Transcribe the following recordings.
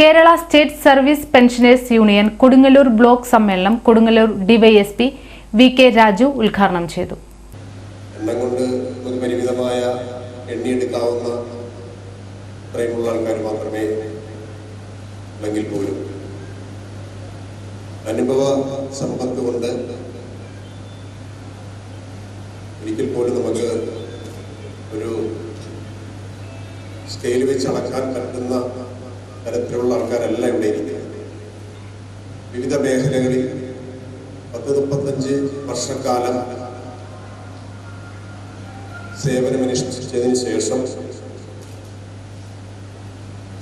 Kerala state service pensioners union Kodungallur block സമ്മേളനം Kodungallur DYSP V K Raju ഉദ്ഘാടനം ചെയ്തു. എണ്ണം കൊണ്ട് ഒരു പരിമിതമായ എണ്ണിയെടുക്കാവുന്ന ഇത്രയുമുള്ള ആൾക്കാർ മാത്രമേ ഉള്ളെങ്കിൽ പോലും അനുഭവ സമ്പത്ത് കൊണ്ട് ഒരിക്കൽ പോലും നമുക്ക് ഒരു സ്കെയിൽ വെച്ച് അളക്കാൻ പറ്റുന്ന തരത്തിലുള്ള ആൾക്കാരല്ല ഇവിടെ ഇരിക്കുന്നത്. വിവിധ മേഖലകളിൽ പത്ത് മുപ്പത്തഞ്ച് വർഷക്കാലം സേവനമനുഷ്ഠിച്ചതിന് ശേഷം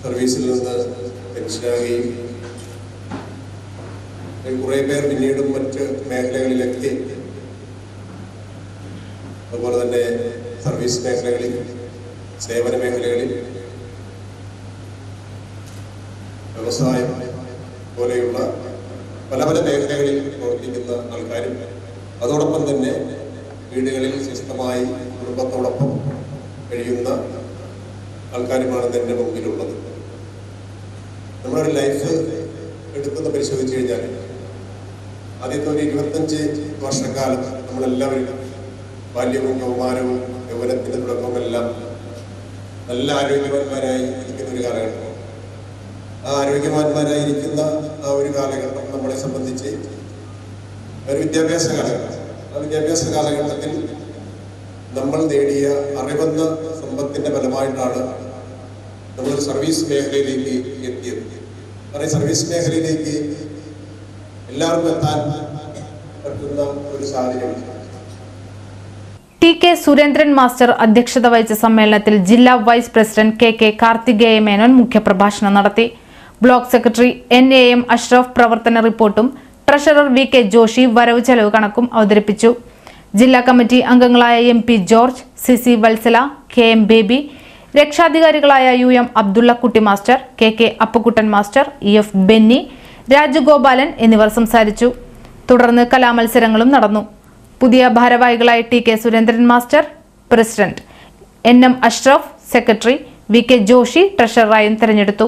സർവീസിൽ നിന്ന് പെൻഷനാകുകയും കുറേ പേർ പിന്നീടും മറ്റ് മേഖലകളിലെത്തി അതുപോലെ തന്നെ സർവീസ് മേഖലകളിൽ സേവന മേഖലകളിൽ വ്യവസായം പോലെയുള്ള പല പല മേഖലകളിൽ പ്രവർത്തിക്കുന്ന ആൾക്കാരും അതോടൊപ്പം തന്നെ വീടുകളിൽ സ്വസ്ഥമായി കുടുംബത്തോടൊപ്പം കഴിയുന്ന ആൾക്കാരുമാണ് എന്റെ മുമ്പിലുള്ളത്. നമ്മളൊരു ലൈഫ് എടുക്കുന്ന പരിശോധിച്ചു കഴിഞ്ഞാൽ ആദ്യത്തെ ഒരു ഇരുപത്തഞ്ച് വർഷക്കാലം നമ്മളെല്ലാവരും ബാല്യവും കൗമാരവും യൗവനത്തിന്റെ എല്ലാം നല്ല ആരോഗ്യവാന്മാരായി ഇരിക്കുന്ന ഒരു കാലഘട്ടം. ആരോഗ്യവാന്മാരായിരിക്കുന്ന ആ ഒരു കാലഘട്ടം നമ്മളെ സംബന്ധിച്ച് ഒരു വിദ്യാഭ്യാസ കാലഘട്ടം. ആ വിദ്യാഭ്യാസ കാലഘട്ടത്തിൽ നമ്മൾ നേടിയ അറിവെന്ന സമ്പത്തിന്റെ ഫലമായിട്ടാണ് നമ്മൾ സർവീസ് മേഖലയിലേക്ക് എത്തിയത്. കാരണം സർവീസ് മേഖലയിലേക്ക് എല്ലാവർക്കും എത്താൻ പറ്റുന്ന ഒരു സാഹചര്യം. ടി കെ സുരേന്ദ്രൻ മാസ്റ്റർ അധ്യക്ഷത വഹിച്ച സമ്മേളനത്തിൽ ജില്ലാ vice president K K Karthikeya Menon മുഖ്യപ്രഭാഷണം നടത്തി. Block secretary N A M Ashraf പ്രവർത്തന റിപ്പോർട്ടും ട്രഷറർ വി കെ ജോഷി വരവ് ചെലവ് കണക്കും അവതരിപ്പിച്ചു. ജില്ലാ കമ്മിറ്റി അംഗങ്ങളായ M P George C C Vatsala K M Baby രക്ഷാധികാരികളായ U M Abdullakutty master K K Appukuttan master E F Benny Rajagopalan എന്നിവർ സംസാരിച്ചു. തുടർന്ന് കലാമത്സരങ്ങളും നടന്നു. പുതിയ ഭാരവാഹികളായ T K Surendran master president N M Ashraf secretary V K Joshi ട്രഷററായും തെരഞ്ഞെടുത്തു.